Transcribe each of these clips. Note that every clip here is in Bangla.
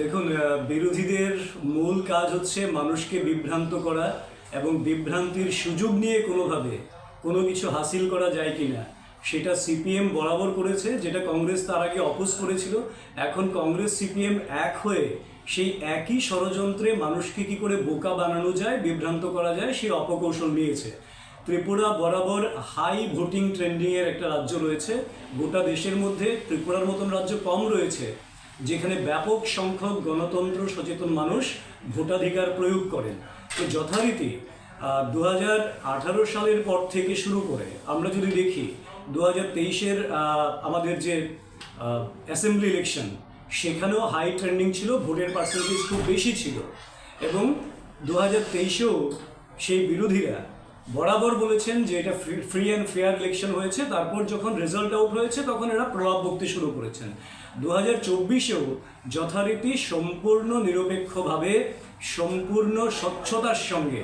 দেখুন বিরোধীদের মূল কাজ হচ্ছে মানুষকে বিভ্রান্ত করা এবং বিভ্রান্তির সুযোগ নিয়ে কোনোভাবে কোনো কিছু হাসিল করা যায় কি না সেটা সিপিএম বরাবর করেছে, যেটা কংগ্রেস তার আগে অপোজ করেছিল। এখন কংগ্রেস, সিপিএম এক হয়ে সেই একই ষড়যন্ত্রে মানুষকে কি করে বোকা বানানো যায়, বিভ্রান্ত করা যায় সেই অপকৌশল নিয়েছে। ত্রিপুরা বরাবর হাই ভোটিং ট্রেন্ডিংয়ের একটা রাজ্য রয়েছে। গোটা দেশের মধ্যে ত্রিপুরার মতন রাজ্য কম রয়েছে। যেখানে ব্যাপক সংখ্যক গণতন্ত্র সচেতন মানুষ ভোটাধিকার প্রয়োগ করেন। তো যথারীতি দু হাজার আঠারো সালের পর থেকে শুরু করে, আমরা যদি দেখি দু হাজার আমাদের যে অ্যাসেম্বলি ইলেকশন সেখানেও হাই ট্রেন্ডিং ছিল, ভোটের পার্সেন্টেজ খুব বেশি ছিল। এবং দু হাজার সেই বিরোধীরা বরাবর বলেছেন যে এটা ফ্রি অ্যান্ড ফেয়ার ইলেকশন হয়েছে। তারপর যখন রেজাল্ট আউট হয়েছে তখন এরা প্রভাব বকতে শুরু করেছেন। দু হাজার চব্বিশেও যথারীতি সম্পূর্ণ নিরপেক্ষভাবে সম্পূর্ণ স্বচ্ছতার সঙ্গে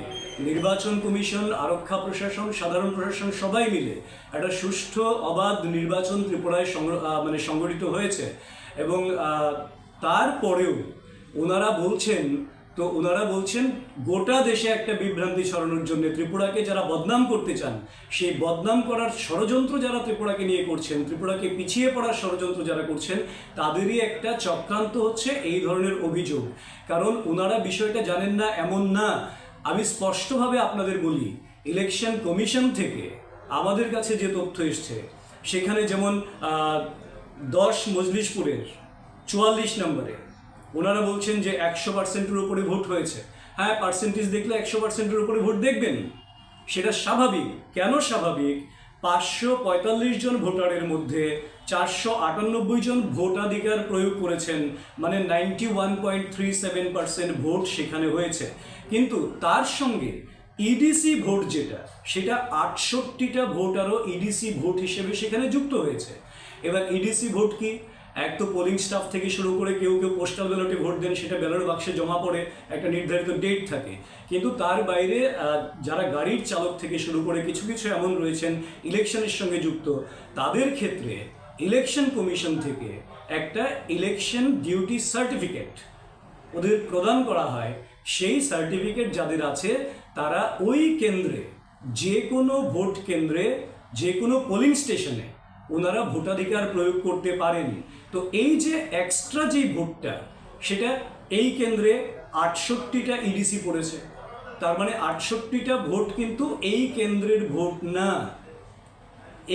নির্বাচন কমিশন, আরক্ষা প্রশাসন, সাধারণ প্রশাসন সবাই মিলে একটা সুষ্ঠু, অবাধ নির্বাচন ত্রিপুরায় মানে সংগঠিত হয়েছে। এবং তারপরেও ওনারা বলছেন তো ওনারা বলছেন, গোটা দেশে একটা বিভ্রান্তি ছড়ানোর জন্য ত্রিপুরাকে যারা বদনাম করতে চান, সেই বদনাম করার ষড়যন্ত্র যারা ত্রিপুরাকে নিয়ে করছেন, ত্রিপুরাকে পিছিয়ে পড়ার ষড়যন্ত্র যারা করছেন, তাদেরই একটা চক্রান্ত হচ্ছে এই ধরনের অভিযোগ। কারণ ওনারা বিষয়টা জানেন না, এমন না। আমি স্পষ্টভাবে আপনাদের বলি, ইলেকশন কমিশন থেকে আমাদের কাছে যে তথ্য এসছে, সেখানে যেমন দশ মজলিশপুরের চুয়াল্লিশ নম্বরে ওনারা বলছেন যে একশো পার্সেন্টের উপরে ভোট হয়েছে। হ্যাঁ পার্সেন্টেজ দেখলে একশো পার্সেন্টের উপরে ভোট দেখবেন। সেটা স্বাভাবিক। কেন স্বাভাবিক? পাঁচশো পঁয়তাল্লিশ জন ভোটারের মধ্যে চারশো আটানব্বই জন ভোটাধিকার প্রয়োগ করেছেন মানে ninety one point three seven percent vote সেখানে হয়েছে। কিন্তু তার সঙ্গে ইডিসি ভোট যেটা, সেটা আটষট্টিটা ভোট আরও ইডিসি ভোট হিসেবে সেখানে যুক্ত হয়েছে। এবার ইডিসি ভোট কি? এক তো পোলিং স্টাফ থেকে শুরু করে কেউ কেউ পোস্টাল ব্যালটে ভোট দেন, সেটা ব্যালট বাক্সে জমা পড়ে, একটা নির্ধারিত ডেট থাকে। কিন্তু তার বাইরে যারা গাড়ির চালক থেকে শুরু করে কিছু কিছু এমন রয়েছেন ইলেকশনের সঙ্গে যুক্ত, তাদের ক্ষেত্রে ইলেকশন কমিশন থেকে একটা ইলেকশন ডিউটি সার্টিফিকেট ওদের প্রদান করা হয়। সেই সার্টিফিকেট যাদের আছে, তারা ওই কেন্দ্রে যে কোনো ভোট কেন্দ্রে যে কোনো পোলিং স্টেশনে ওনারা ভোটাধিকার প্রয়োগ করতে পারেন। তো এই যে এক্সট্রা যেই ভোটটা, সেটা এই কেন্দ্রে আটষট্টিটা ইডিসি পড়েছে। তার মানে আটষট্টিটা ভোট কিন্তু এই কেন্দ্রের ভোট না।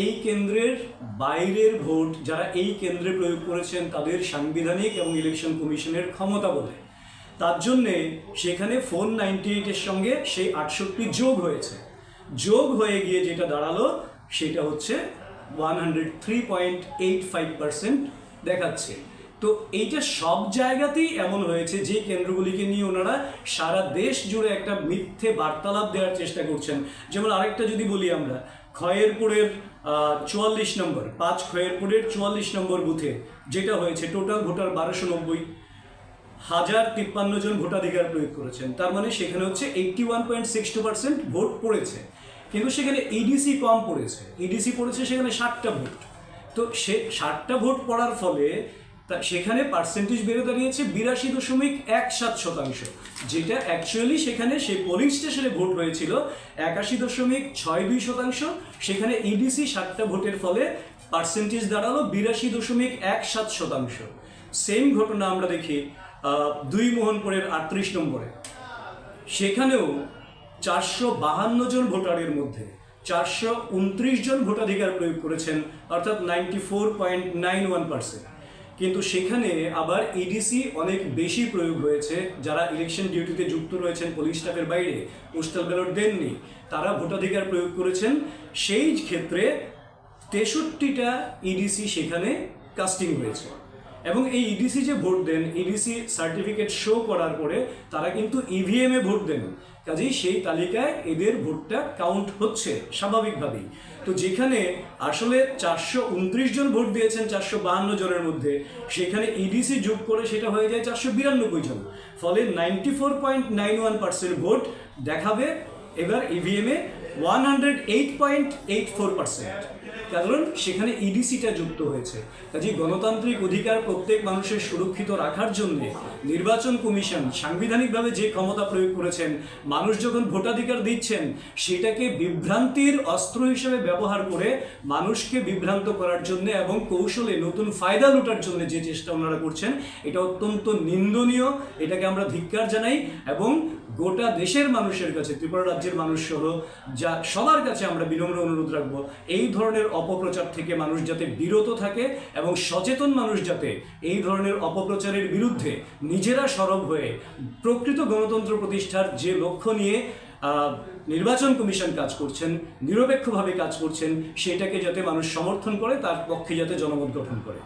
এই কেন্দ্রের বাইরের ভোট যারা এই কেন্দ্রে প্রয়োগ করেছেন, তাদের সাংবিধানিক এবং ইলেকশন কমিশনের ক্ষমতা বলে। তার জন্যে সেখানে ফোন নাইনটি এইটের সঙ্গে সেই আটষট্টি যোগ হয়েছে। যোগ হয়ে গিয়ে যেটা দাঁড়াল, সেটা হচ্ছে one hundred three point eight five percent দেখাচ্ছে। তো এইটা সব জায়গাতেই এমন হয়েছে, যে কেন্দ্রগুলিকে নিয়ে ওনারা সারা দেশ জুড়ে একটা মিথ্যে বার্তালাপ দেওয়ার চেষ্টা করছেন। যেমন আরেকটা যদি বলি আমরা, খয়েরপুরের চুয়াল্লিশ নম্বর, পাঁচ খয়েরপুরের চুয়াল্লিশ নম্বর বুথে যেটা হয়েছে, টোটাল ভোটার বারোশো নব্বই। হাজার তিপ্পান্ন জন ভোটাধিকার প্রয়োগ করেছেন। তার মানে সেখানে হচ্ছে eighty one point six two percent vote পড়েছে। কিন্তু সেখানে ইডিসি কম পড়েছে। ইডিসি পড়েছে সেখানে ষাটটা ভোট। তো সে ষাটটা ভোট পড়ার ফলে তা সেখানে পার্সেন্টেজ বেড়ে দাঁড়িয়েছে বিরাশি দশমিক এক সাত শতাংশ। যেটা অ্যাকচুয়ালি সেখানে সেই পোলিং স্টেশনে ভোট হয়েছিল একাশি দশমিক ছয় দুই শতাংশ। সেখানে ইডিসি ষাটটা ভোটের ফলে পার্সেন্টেজ দাঁড়াল বিরাশি দশমিক এক সাত শতাংশ। সেম ঘটনা আমরা দেখি দুই মোহনপুরের আটত্রিশ নম্বরে। সেখানেও চারশো বাহান্ন জন ভোটারের মধ্যে চারশো উনত্রিশ জন ভোটাধিকার প্রয়োগ করেছেন, অর্থাৎ ninety four point nine one percent কিন্তু সেখানে আবার ইডিসি অনেক বেশি প্রয়োগ হয়েছে, যারা ইলেকশন ডিউটিতে যুক্ত রয়েছেন পুলিশ স্টাফের বাইরে পোস্টাল ব্যালট দেননি, তারা ভোটাধিকার প্রয়োগ করেছেন। সেই ক্ষেত্রে তেষট্টিটা ইডিসি সেখানে কাস্টিং হয়েছে। এবং এই ইডিসি যে ভোট দেন ইডিসি সার্টিফিকেট শো করার পরে তারা কিন্তু ইভিএম এ ভোট দেন। কাজেই সেই তালিকায় এদের ভোটটা কাউন্ট হচ্ছে স্বাভাবিকভাবেই। তো যেখানে আসলে চারশো উনত্রিশ জন ভোট দিয়েছেন চারশো বাহান্ন জনের মধ্যে, সেখানে ইডিসি যোগ করে সেটা হয়ে যায় চারশো বিরানব্বই জন। ফলে ninety four point nine one percent vote দেখাবে এবার ইভিএমে one hundred eight point eight four percent কারণ সেখানে ইডিসিটা যুক্ত হয়েছে। কাজে গণতান্ত্রিক অধিকার প্রত্যেক মানুষের সুরক্ষিত রাখার জন্য নির্বাচন কমিশন সাংবিধানিকভাবে যে ক্ষমতা প্রয়োগ করেছেন, মানুষ যখন ভোটাধিকার দিচ্ছেন, সেটাকে বিভ্রান্তির অস্ত্র হিসেবে ব্যবহার করে মানুষকে বিভ্রান্ত করার জন্য এবং কৌশলে নতুন ফায়দা লুটার জন্য যে চেষ্টা ওনারা করছেন, এটা অত্যন্ত নিন্দনীয়। এটাকে আমরা ধিক্কার জানাই এবং গোটা দেশের মানুষের কাছে, ত্রিপুরা রাজ্যের মানুষ সহ যা, সবার কাছে আমরা বিনম্র অনুরোধ রাখব, এই ধরনের অপপ্রচার থেকে মানুষ যাতে বিরত থাকে এবং সচেতন মানুষ যাতে এই ধরনের অপপ্রচারের বিরুদ্ধে নিজেরা সরব হয়ে প্রকৃত গণতন্ত্র প্রতিষ্ঠার যে লক্ষ্য নিয়ে নির্বাচন কমিশন কাজ করছেন, নিরপেক্ষভাবে কাজ করছেন, সেটাকে যাতে মানুষ সমর্থন করে, তার পক্ষে যাতে জনমত গঠন করে।